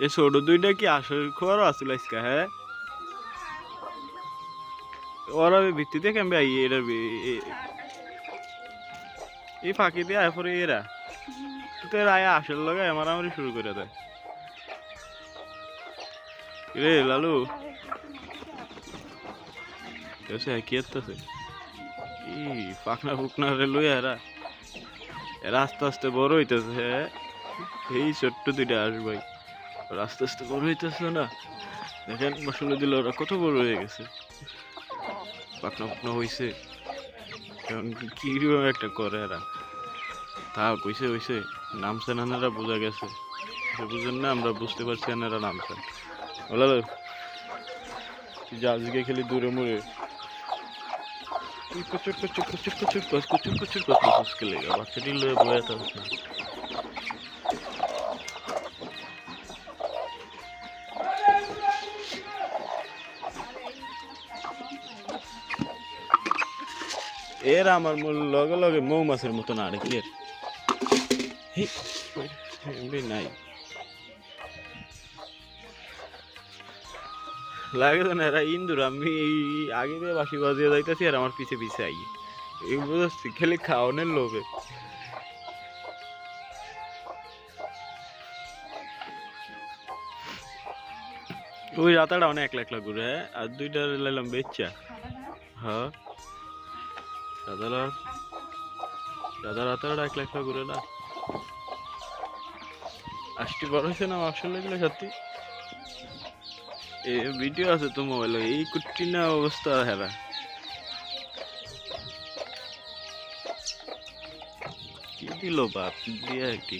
এ ছোট দুইটা কি আসল খবর আসল আজকে হ্যাঁ? ওরা ভিত্তিতে কেমবে আই, এরা এই ফাঁকি দিয়ে আয় পরে এরা। তো আয় আসল লগে আমার আমারই শুরু করে দেয়। রে লালু? কেসে কি এত্তাছে ই পাখনা ফুকনা রে লই এরা। এরা আস্তে আস্তে বড় হইতেছে হ্যাঁ? এই ছোট্ট দুইটা আস ভাই ওরা আস্তে আস্তে বড় হইতেছে না দেখেন মশলা দিল ওরা কত বড় হয়ে গেছে পাকনা পাকনা হইছে এখন কি একটা করে এরা তা কইছে হইছে নামছে না এরা বোঝা গেছে বুঝেন না আমরা বুঝতে পারছি না এরা নামছে বলো যা আজকে খেলি দূরে মুড়ে তুই কুচুর কুচুর কুচুর কুচুর কস কুচুর কুচুর কস কুচুর কে লেগা বাচ্চাটি লয়ে বয়ে থাকছে এর আমার মূল লগে লগে মৌমাছের মতো না রে ক্লিয়ার নাই। লাগে তো না ইন্দুর, আমি আগে দিয়ে বাসি বাজিয়ে যাইতেছি আর আমার পিছে পিছে আই বুঝছি খালি খাওয়ানোর লোভে। ওই রাতাটা অনেক একলা একলা ঘুরে হ্যাঁ? আর দুইটা লাইলাম বেচ্চা। হ্যাঁ? সাদা রাত সাদা রাতাটা একলা একলা ঘুরে না। আষ্টি বড় হয়েছে না মাংস লাগলে সত্যি। এ ভিডিও আছে তো মোবাইলে এই কুট্টি না অবস্থা হেরা কি দিল বাপ, দিয়া একটি